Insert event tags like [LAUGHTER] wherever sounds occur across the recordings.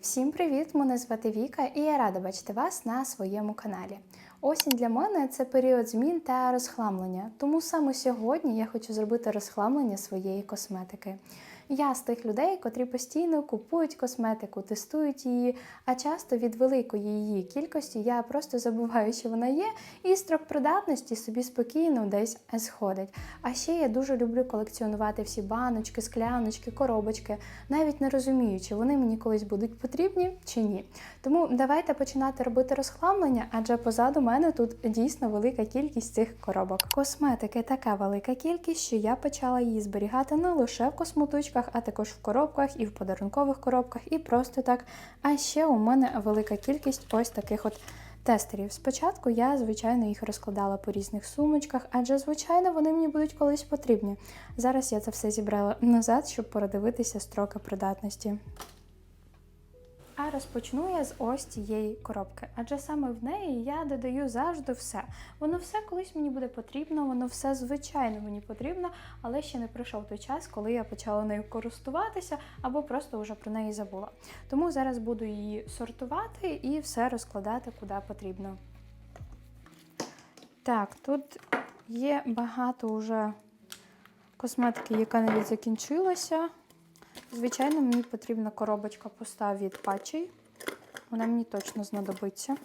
Всім привіт! Мене звати Віка і я рада бачити вас на своєму каналі. Осінь для мене це період змін та розхламлення, тому саме сьогодні я хочу зробити розхламлення своєї косметики. Я з тих людей, котрі постійно купують косметику, тестують її, а часто від великої її кількості я просто забуваю, що вона є, і строк придатності собі спокійно десь сходить. А ще я дуже люблю колекціонувати всі баночки, скляночки, коробочки, навіть не розуміючи, вони мені колись будуть потрібні чи ні. Тому давайте починати робити розхламлення, адже позаду мене тут дійсно велика кількість цих коробок. Косметики така велика кількість, що я почала її зберігати не лише в косметичках, а також в коробках і в подарункових коробках, і просто так. А ще у мене велика кількість ось таких от. Тестерів. Спочатку я, звичайно, їх розкладала по різних сумочках, адже, звичайно, вони мені будуть колись потрібні. Зараз я це все зібрала назад, щоб передивитися строки придатності. А розпочну я з ось цієї коробки, адже саме в неї я додаю завжди все. Воно все колись мені буде потрібно, воно все звичайно мені потрібно, але ще не прийшов той час, коли я почала нею користуватися або просто вже про неї забула. Тому зараз буду її сортувати і все розкладати куди потрібно. Так, тут є багато вже косметики, яка навіть закінчилася. Звичайно, мені потрібна коробочка пуста від патчей. Вона мені точно знадобиться.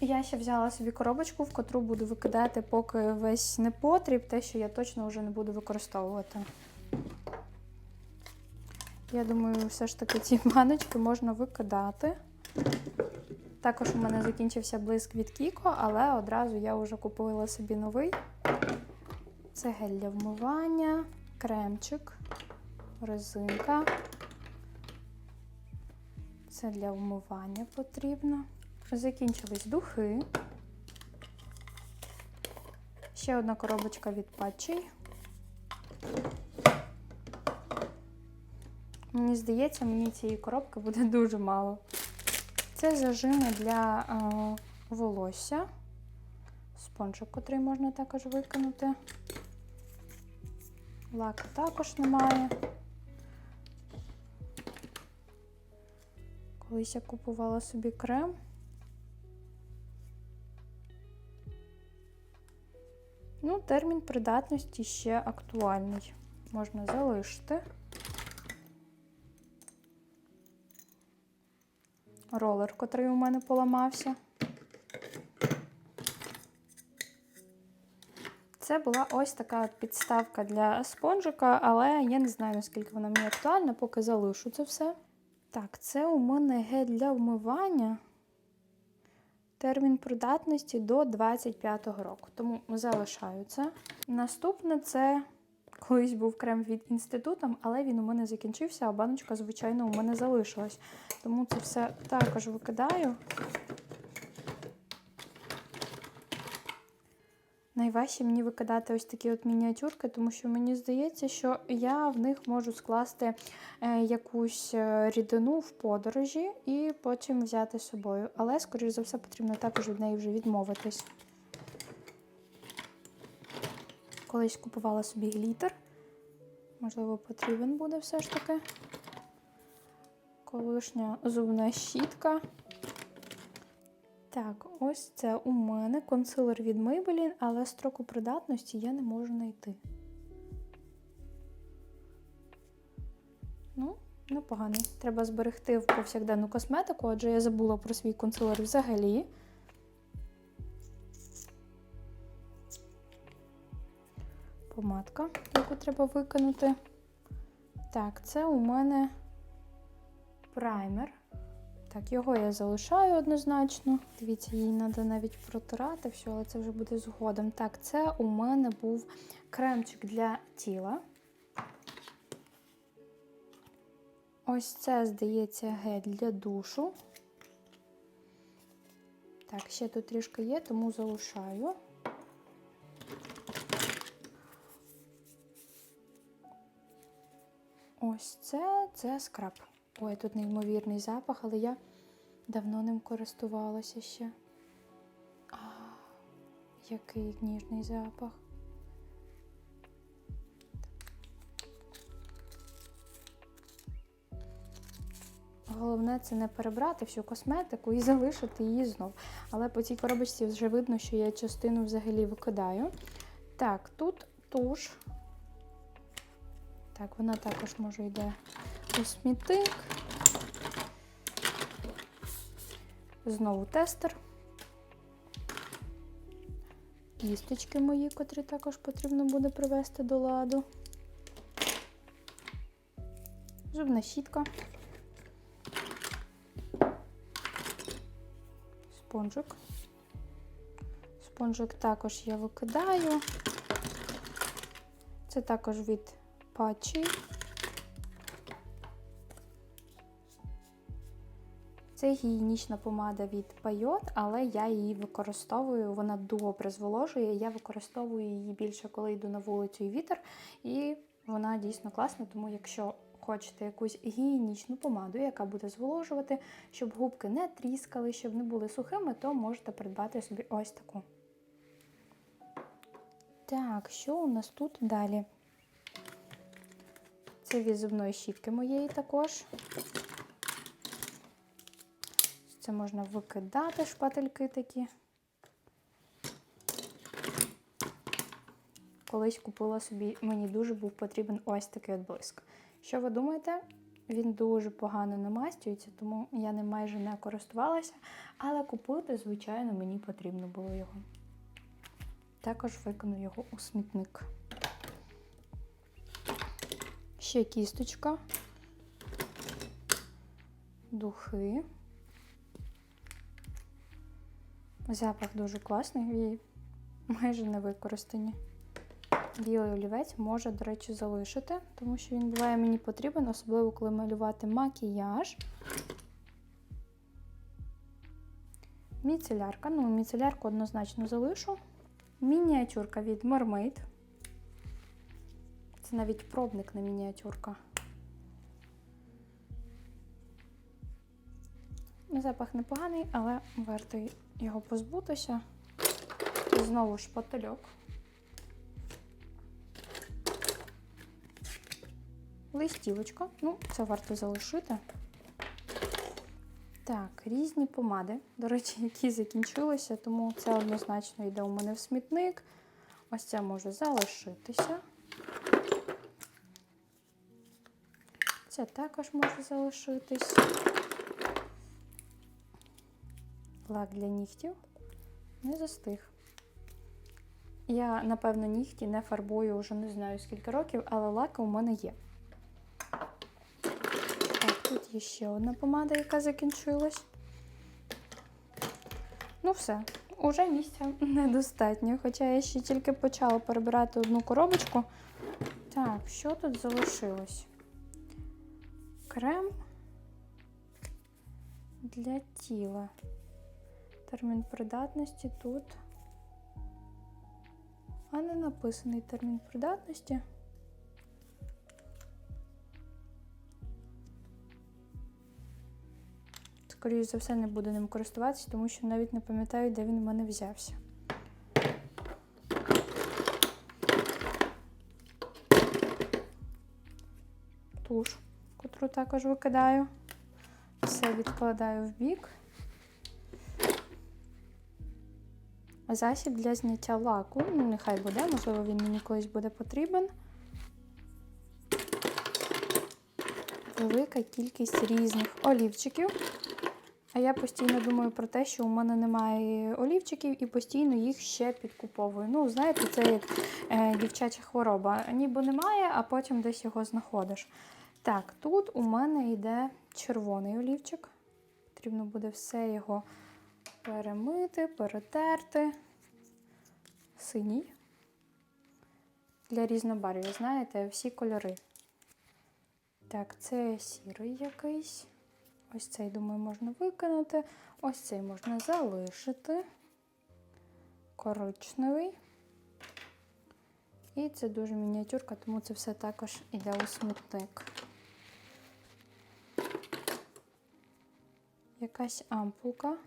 Я ще взяла собі коробочку, в котру буду викидати поки весь непотріб, те, що я точно вже не буду використовувати. Я думаю, все ж таки ці [LAUGHS] баночки можна викидати. Також у мене закінчився блиск від Кіко, але одразу я вже купила собі новий. Це гель для вмивання кремчик, резинка. Це для вмивання потрібно. Закінчились духи. Ще одна коробочка від патчей. Мені здається, мені цієї коробки буде дуже мало. Це зажими для е, волосся. Спонжик, котрий можна також викинути. Лаку також немає. Колись я купувала собі крем. Ну, термін придатності ще актуальний. Можна залишити. Ролер, котрий у мене поламався. Це була ось така підставка для спонжика, але я не знаю, наскільки вона мені актуальна, поки залишу це все. Так, це у мене гель для вмивання. Термін придатності до 25-го року, тому залишаю це. Наступне це колись був крем від інститутом, але він у мене закінчився, а баночка, звичайно, у мене залишилась. Тому це все також викидаю. Найважче мені викидати ось такі от мініатюрки, тому що мені здається, що я в них можу скласти е, якусь е, рідину в подорожі і потім взяти з собою. Але, скоріш за все, потрібно також від неї вже відмовитись. Колись купувала собі глітер. Можливо, потрібен буде все ж таки. Колишня зубна щітка. Так, ось це у мене консилер від Maybelline, але строку придатності я не можу знайти. Ну, непоганий. Треба зберегти в повсякденну косметику, адже я забула про свій консилер взагалі. Помадка, яку треба викинути. Так, це у мене праймер. Так, його я залишаю однозначно. Дивіться, її треба навіть протирати, все, але це вже буде згодом. Так, це у мене був кремчик для тіла. Ось це, здається, гель для душу. Так, ще тут трішки є, тому залишаю. Ось це, це скраб. Ой, тут неймовірний запах, але я давно ним користувалася ще. А, який ніжний запах. головне це не перебрати всю косметику і [LAUGHS] залишити її знов. Але по цій коробочці вже видно, що я частину взагалі викидаю. Так, тут туш. Так, вона також може йде у смітник. Знову тестер. Кісточки мої, котрі також потрібно буде привести до ладу. Зубна щітка. Спонжик. Спонжик також я викидаю. Це також від патчі. Це гігієнічна помада від Пайот, але я її використовую, вона добре зволожує. Я використовую її більше, коли йду на вулицю і вітер. І вона дійсно класна, тому якщо хочете якусь гігієнічну помаду, яка буде зволожувати, щоб губки не тріскали, щоб не були сухими, то можете придбати собі ось таку. Так, що у нас тут далі? Це від зубної щітки моєї також. Це можна викидати шпательки такі. Колись купила собі, мені дуже був потрібен ось такий от блиск. Що ви думаєте? Він дуже погано намастюється, тому я ним майже не користувалася, але купити, звичайно, мені потрібно було його. Також викину його у смітник. Ще кісточка, духи. Запах дуже класний і майже не використані. Білий олівець може, до речі, залишити, тому що він буває мені потрібен, особливо коли малювати макіяж. Міцелярка. Ну, міцелярку однозначно залишу. Мініатюрка від Mermaid. Це навіть пробник на мініатюрка. Запах непоганий, але варто його позбутися. Знову шпательок. Листівочка, ну, це варто залишити. Так, різні помади, до речі, які закінчилися, тому це однозначно йде у мене в смітник. Ось це може залишитися. Це також може залишитись. Лак для нігтів не застиг. Я, напевно, нігті не фарбую вже не знаю скільки років, але лаки у мене є. Так, тут є ще одна помада, яка закінчилась. Ну, все, уже місця [LAUGHS] недостатньо. Хоча я ще тільки почала перебирати одну коробочку. Так, що тут залишилось? Крем для тіла. Термін придатності тут. А не написаний термін придатності. Скоріше за все, не буду ним користуватися, тому що навіть не пам'ятаю, де він у мене взявся. Туш, котру також викидаю. Все відкладаю в бік. Засіб для зняття лаку. Ну, нехай буде, можливо, він мені колись буде потрібен. Велика кількість різних олівчиків. А я постійно думаю про те, що у мене немає олівчиків і постійно їх ще підкуповую. Ну, знаєте, це як е, дівчача хвороба. Ніби немає, а потім десь його знаходиш. Так, тут у мене йде червоний олівчик. Потрібно буде все його перемити, перетерти. Синій. Для різнобарв'я, знаєте, всі кольори. Так, це сірий якийсь. Ось цей, думаю, можна викинути. Ось цей можна залишити. Коричневий. І це дуже мініатюрка, тому це все також іде у смітник. Якась ампулка.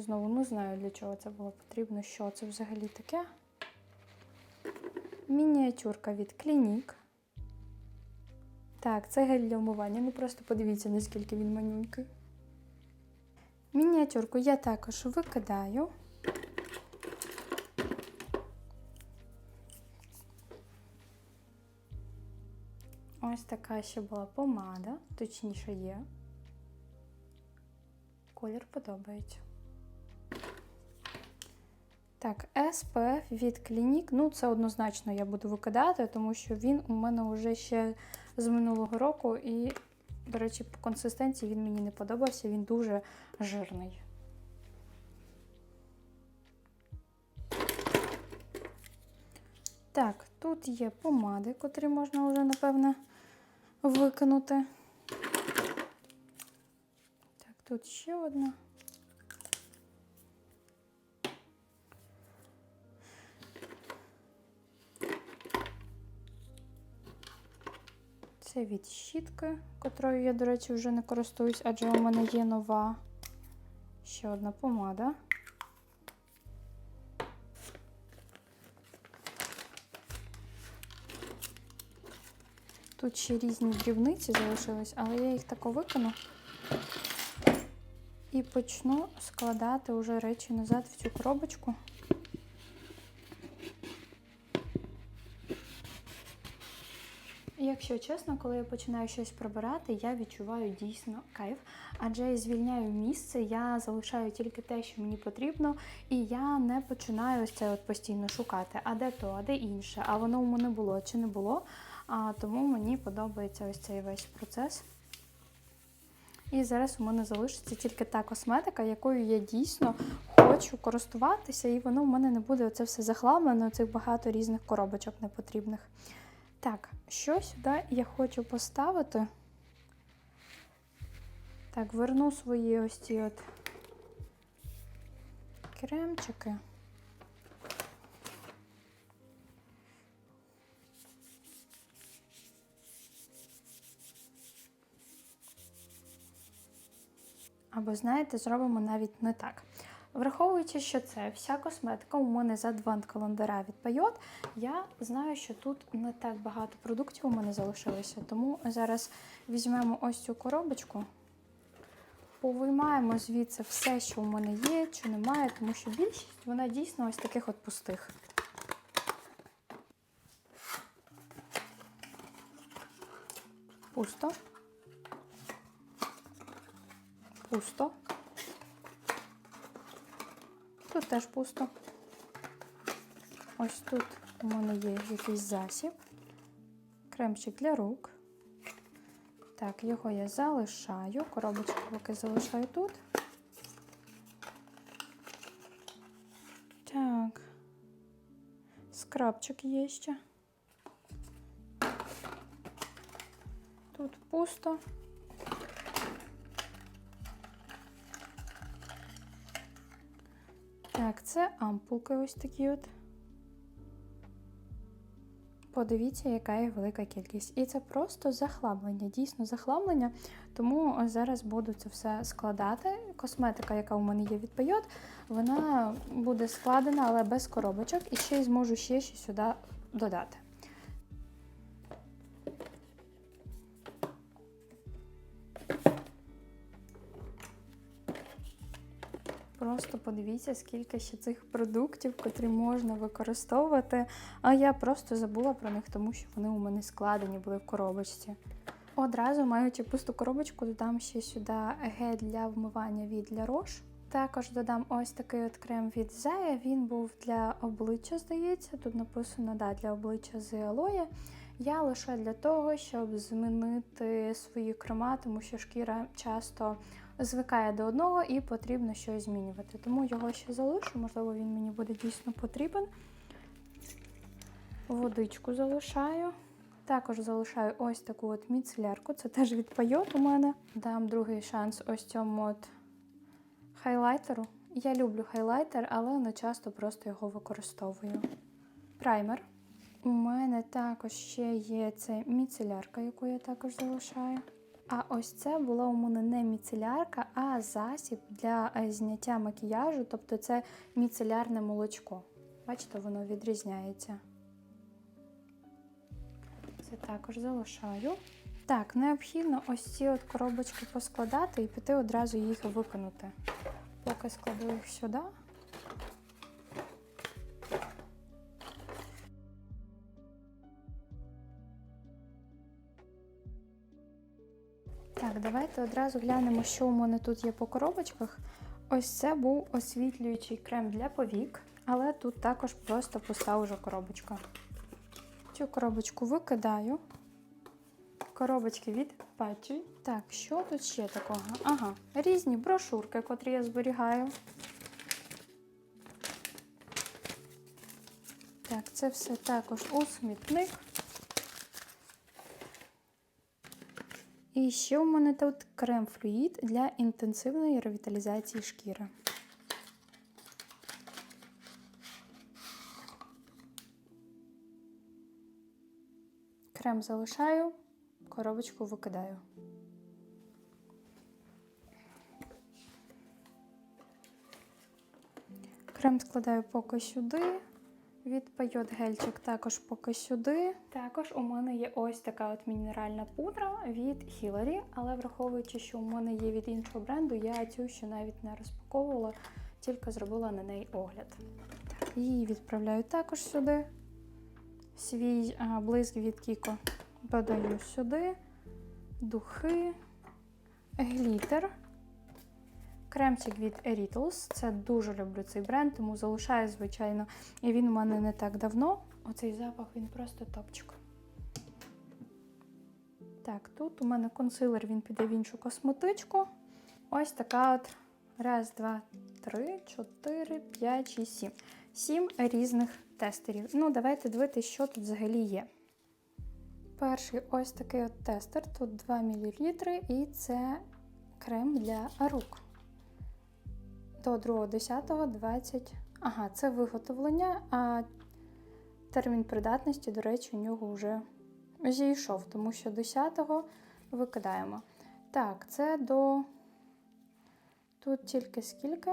Знову не знаю, для чого це було потрібно, що це взагалі таке. Мініатюрка від Клінік. Так, це гель для умивання. Ну просто подивіться, наскільки він манюнький. Мініатюрку я також викидаю. Ось така ще була помада, точніше є. Колір подобається. Так, SPF від Clinique. Ну, це однозначно я буду викидати, тому що він у мене вже ще з минулого року. І, до речі, по консистенції він мені не подобався, він дуже жирний. Так, тут є помади, котрі можна вже, напевне, викинути. Так, тут ще одна. Це від щітки, котрою я, до речі, вже не користуюсь, адже у мене є нова ще одна помада. Тут ще різні дрібниці залишились, але я їх тако викину і почну складати уже речі назад в цю коробочку. Якщо чесно, коли я починаю щось прибирати, я відчуваю дійсно кайф, адже звільняю місце, я залишаю тільки те, що мені потрібно, і я не починаю ось це от постійно шукати, а де то, а де інше, а воно у мене було чи не було. А, тому мені подобається ось цей весь процес. І зараз у мене залишиться тільки та косметика, якою я дійсно хочу користуватися, і воно в мене не буде оце все захламлено, цих багато різних коробочок непотрібних. Так, що сюди я хочу поставити? Так, верну свої ось ці от кремчики. Або, знаєте, зробимо навіть не так. Враховуючи, що це вся косметика у мене з адвант календаря від Payot, я знаю, що тут не так багато продуктів у мене залишилося. Тому зараз візьмемо ось цю коробочку, повиймаємо звідси все, що у мене є, чи немає, тому що більшість вона дійсно ось таких от пустих. Пусто. Пусто. Тут теж пусто. Ось тут у мене є якийсь засіб. Кремчик для рук. Так, його я залишаю. Коробочку поки залишаю тут. Так. Скрабчик є ще. Тут пусто. Так, це ампулки ось такі от. Подивіться, яка їх велика кількість. І це просто захламлення, дійсно захламлення. Тому зараз буду це все складати. Косметика, яка у мене є від Payot, вона буде складена, але без коробочок. І ще й зможу ще сюди додати. Просто подивіться, скільки ще цих продуктів, котрі можна використовувати. А я просто забула про них, тому що вони у мене складені були в коробочці. Одразу маючи пусту коробочку, додам ще сюди гель для вмивання від La Roche. Також додам ось такий от крем від Zaya. Він був для обличчя, здається. Тут написано да, для обличчя з алоє. Я лише для того, щоб змінити свої крема, тому що шкіра часто звикає до одного і потрібно щось змінювати. Тому його ще залишу, можливо, він мені буде дійсно потрібен. Водичку залишаю. Також залишаю ось таку от міцелярку, це теж від Payot у мене. Дам другий шанс ось цьому от хайлайтеру. Я люблю хайлайтер, але не часто просто його використовую. Праймер. У мене також ще є це міцелярка, яку я також залишаю. А ось це була у мене не міцелярка, а засіб для е, зняття макіяжу, тобто це міцелярне молочко. Бачите, воно відрізняється. Це також залишаю. Так, необхідно ось ці от коробочки поскладати і піти одразу їх викинути. Поки складу їх сюди. Давайте одразу глянемо, що у мене тут є по коробочках. Ось це був освітлюючий крем для повік, але тут також просто пуста уже коробочка. Цю коробочку викидаю. Коробочки від патчі. Так, що тут ще такого? Ага, різні брошурки, котрі я зберігаю. Так, це все також у смітник. І ще у мене тут крем-флюїд для інтенсивної ревіталізації шкіри. Крем залишаю, коробочку викидаю. Крем складаю поки сюди. Від Пайот гельчик також поки сюди. Також у мене є ось така от мінеральна пудра від Hillary, але враховуючи, що у мене є від іншого бренду, я цю ще навіть не розпаковувала, тільки зробила на неї огляд. Її відправляю також сюди. Свій а, блиск від Kiko додаю сюди. Духи, глітер. Кремчик від Eritos. Це дуже люблю цей бренд, тому залишаю, звичайно. І він у мене не так давно. Оцей запах він просто топчик. Так, тут у мене консилер, він піде в іншу косметичку. Ось така от. Раз, два, три, чотири, п'ять, шість, сім. Сім різних тестерів. Ну, давайте дивитися, що тут взагалі є. Перший ось такий от тестер. Тут 2 мл, і це крем для рук до 2.10.20. Ага, це виготовлення, а термін придатності, до речі, у нього вже зійшов, тому що 10-го викидаємо. Так, це до. Тут тільки скільки?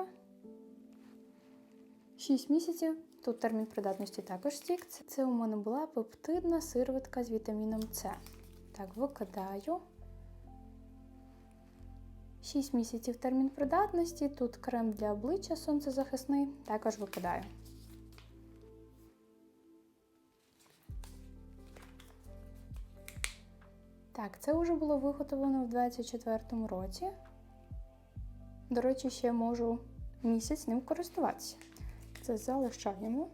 6 місяців. Тут термін придатності також стік. Це у мене була пептидна сироватка з вітаміном С. Так, викидаю. 6 місяців термін придатності. Тут крем для обличчя сонцезахисний, також викидаю. Так, це вже було виготовлено в 2024 році. До речі, ще можу місяць ним користуватися. Це залишаємо.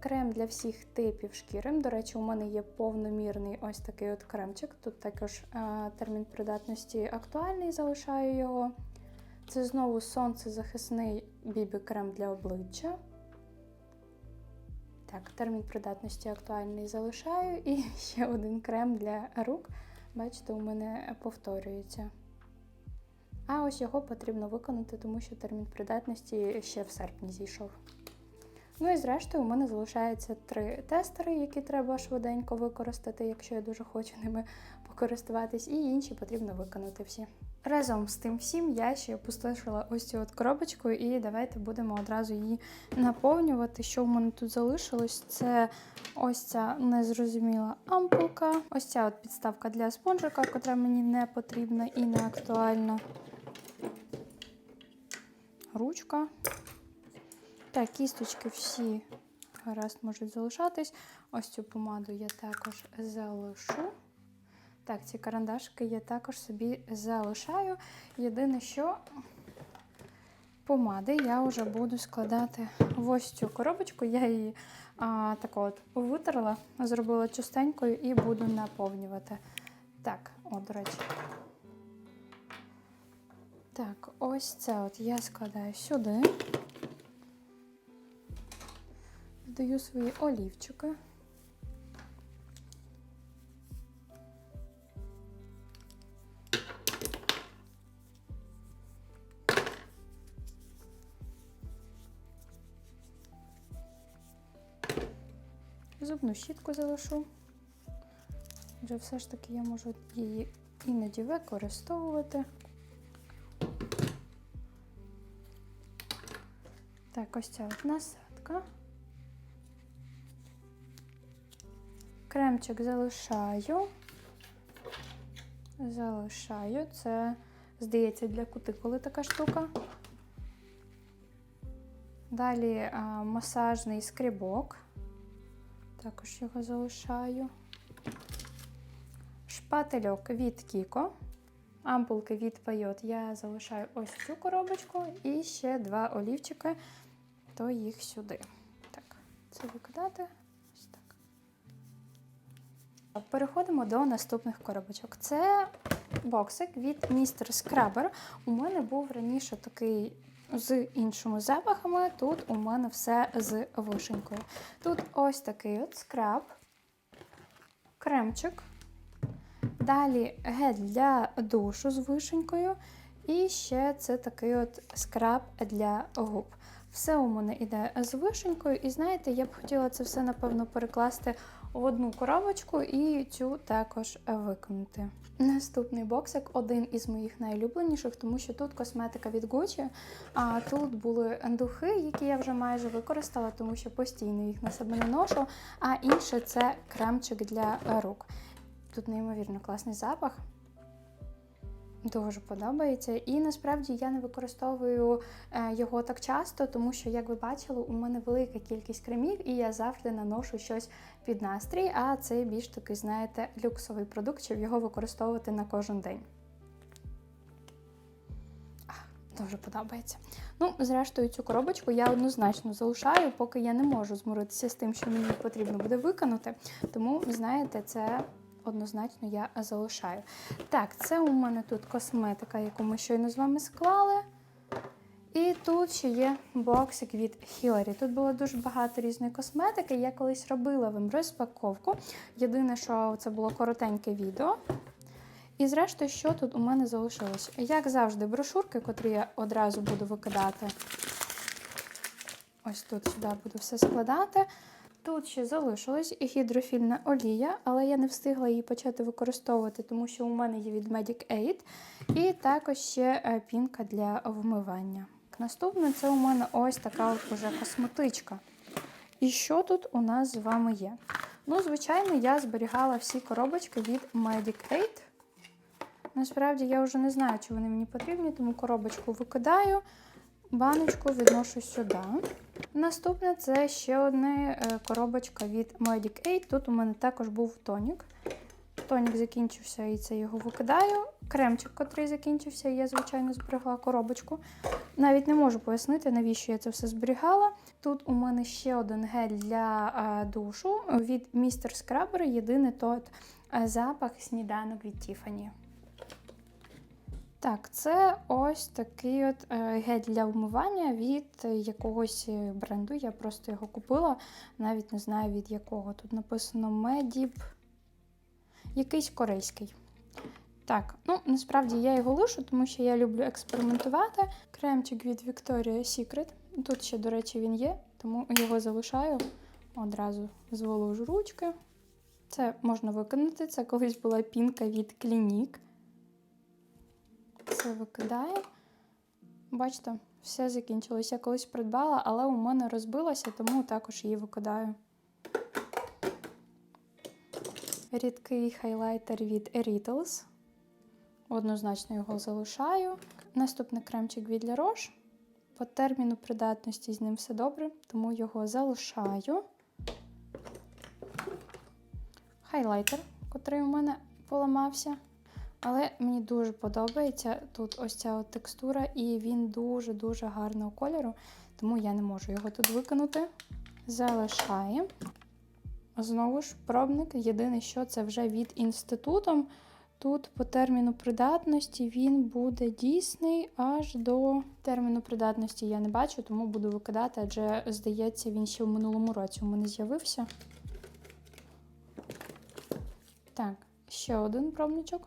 Крем для всіх типів шкіри. До речі, у мене є повномірний ось такий от кремчик. Тут також а, термін придатності актуальний, залишаю його. Це знову сонцезахисний бібі-крем для обличчя. Так, термін придатності актуальний залишаю. І [LAUGHS] ще один крем для рук. Бачите, у мене повторюється. А ось його потрібно виконати, тому що термін придатності ще в серпні зійшов. Ну і зрештою, у мене залишається три тестери, які треба швиденько використати, якщо я дуже хочу ними покористуватись, і інші потрібно виконати всі. Разом з тим всім я ще опустошила ось цю от коробочку, і давайте будемо одразу її наповнювати. Що в мене тут залишилось? Це ось ця незрозуміла ампулка, ось ця от підставка для спонжика, котра мені не потрібна і не актуальна. Ручка. Так, кісточки всі гаразд можуть залишатись. Ось цю помаду я також залишу. Так, ці карандашки я також собі залишаю. Єдине, що помади я вже буду складати в ось цю коробочку. Я її а, так от витерла, зробила чистенькою і буду наповнювати. Так, о, до речі. Так, ось це от я складаю сюди. Додаю свої олівчики. Зубну щітку залишу. Вже все ж таки я можу її іноді використовувати. Так, ось ця от насадка. Кремчик залишаю. Залишаю. Це, здається, для кутикули така штука. Далі а, масажний скрібок. Також його залишаю. Шпательок від Кіко. Ампулки від Пайот я залишаю ось цю коробочку. І ще два олівчики, то їх сюди. Так, це викидати. Переходимо до наступних коробочок. Це боксик від Mr. Scrubber. У мене був раніше такий з іншими запахами. Тут у мене все з вишенькою. Тут ось такий от скраб, кремчик. Далі гель для душу з вишенькою. І ще це такий от скраб для губ. Все у мене йде з вишенькою. І знаєте, я б хотіла це все, напевно, перекласти в одну коробочку і цю також виконати. Наступний боксик один із моїх найулюбленіших, тому що тут косметика від Gucci, а тут були духи, які я вже майже використала, тому що постійно їх на себе не ношу. А інше це кремчик для рук. Тут неймовірно класний запах. Дуже подобається. І насправді я не використовую е, його так часто, тому що, як ви бачили, у мене велика кількість кремів, і я завжди наношу щось під настрій, а це більш такий, знаєте, люксовий продукт, щоб його використовувати на кожен день. Дуже подобається. Ну, зрештою, цю коробочку я однозначно залишаю, поки я не можу змиритися з тим, що мені потрібно буде виконати. Тому, знаєте, це однозначно я залишаю. Так, це у мене тут косметика, яку ми щойно з вами склали. І тут ще є боксик від Hillary. Тут було дуже багато різної косметики. Я колись робила вам розпаковку. Єдине, що це було коротеньке відео. І зрештою, що тут у мене залишилось? Як завжди, брошурки, котрі я одразу буду викидати. Ось тут сюди буду все складати. Тут ще залишилась гідрофільна олія, але я не встигла її почати використовувати, тому що у мене є від Medic Aid. І також ще е, пінка для вмивання. Наступне це у мене ось така от уже косметичка. І що тут у нас з вами є? Ну, звичайно, я зберігала всі коробочки від Medic Aid. Насправді я вже не знаю, чи вони мені потрібні, тому коробочку викидаю, баночку відношу сюди. Наступне це ще одна коробочка від Medic Aid. Тут у мене також був тонік. Тонік закінчився і це його викидаю. Кремчик, котрий закінчився, я, звичайно, зберегла коробочку. Навіть не можу пояснити, навіщо я це все зберігала. Тут у мене ще один гель для а, душу від Mr. Scrubber. Єдиний той запах сніданок від Tiffany. Так, це ось такий от гель для вмивання від якогось бренду. Я просто його купила, навіть не знаю від якого. Тут написано Medib. Якийсь корейський. Так, ну насправді я його лишу, тому що я люблю експериментувати. Кремчик від Victoria's Secret. Тут ще, до речі, він є, тому його залишаю. Одразу зволожу ручки. Це можна виконати. Це колись була пінка від Clinique. Це викидаю. Бачите, все закінчилось. Я колись придбала, але у мене розбилося, тому також її викидаю. Рідкий хайлайтер від Rittles. Однозначно його залишаю. Наступний кремчик від La Roche. По терміну придатності з ним все добре, тому його залишаю. Хайлайтер, котрий у мене поламався. Але мені дуже подобається тут ось ця от текстура, і він дуже-дуже гарного кольору, тому я не можу його тут викинути. Залишаємо. Знову ж пробник. Єдине, що це вже від інститутом. Тут по терміну придатності він буде дійсний аж до терміну придатності я не бачу, тому буду викидати, адже, здається, він ще в минулому році у мене з'явився. Так, ще один пробничок.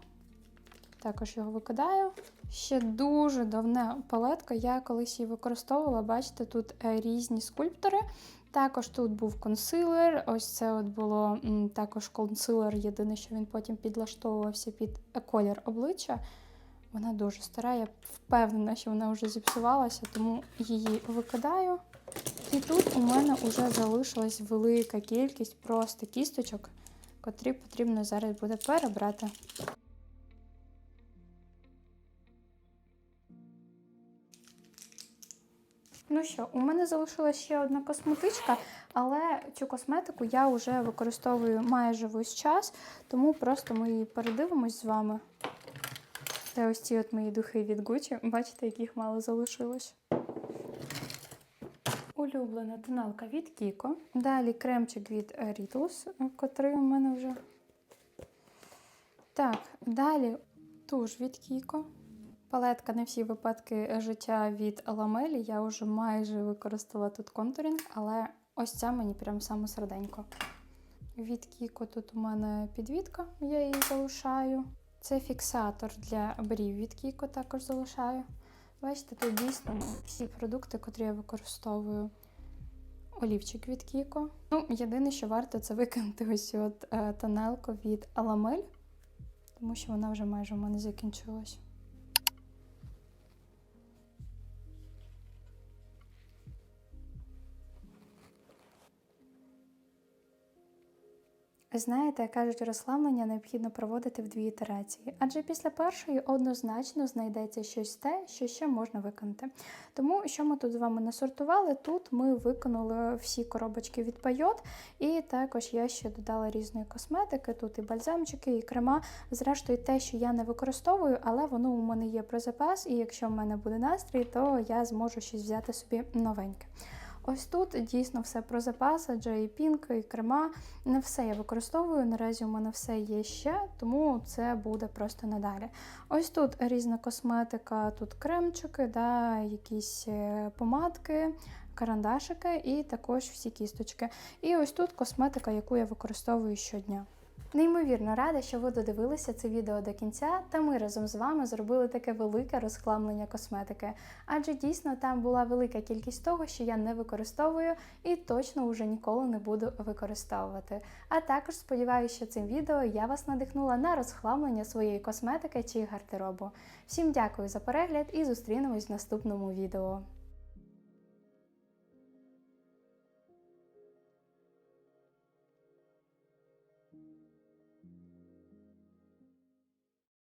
Також його викидаю. Ще дуже давна палетка. Я колись її використовувала. Бачите, тут різні скульптори. Також тут був консилер. Ось це от було також консилер. Єдине, що він потім підлаштовувався під колір обличчя. Вона дуже стара, я впевнена, що вона вже зіпсувалася, тому її викидаю. І тут у мене вже залишилась велика кількість просто кісточок, котрі потрібно зараз буде перебрати. Ну що, у мене залишилася ще одна косметичка, але цю косметику я вже використовую майже весь час, тому просто ми її передивимось з вами. Це ось ці от мої духи від Gucci. Бачите, яких мало залишилось. Улюблена тоналка від Kiko. Далі кремчик від Ritus, котрий у мене вже. Так, далі туш від Kiko. Палетка на всі випадки життя від Ламелі. Я вже майже використала тут контурінг, але ось ця мені прям саме серденько. Від Kiko тут у мене підвідка, я її залишаю. Це фіксатор для брів від Kiko також залишаю. Бачите, тут дійсно всі продукти, котрі я використовую. Олівчик від Kiko. Ну, єдине, що варто, це викинути ось цю от е, тонелку від Аламель, тому що вона вже майже у мене закінчилась. Знаєте, кажуть, розслаблення необхідно проводити в дві ітерації, адже після першої однозначно знайдеться щось те, що ще можна виконати. Тому що ми тут з вами насортували, тут ми виконали всі коробочки від пайот, і також я ще додала різної косметики, тут і бальзамчики, і крема. Зрештою, те, що я не використовую, але воно у мене є про запас, і якщо в мене буде настрій, то я зможу щось взяти собі новеньке. Ось тут дійсно все про запас, адже і пінк, і крема. Не все я використовую. Наразі у мене все є ще, тому це буде просто надалі. Ось тут різна косметика, тут кремчики, да, якісь е, помадки. Карандашики і також всі кісточки. І ось тут косметика, яку я використовую щодня. Неймовірно рада, що ви додивилися це відео до кінця, та ми разом з вами зробили таке велике розхламлення косметики. Адже дійсно там була велика кількість того, що я не використовую і точно вже ніколи не буду використовувати. А також сподіваюся, що цим відео я вас надихнула на розхламлення своєї косметики чи гардеробу. Всім дякую за перегляд і зустрінемось в наступному відео.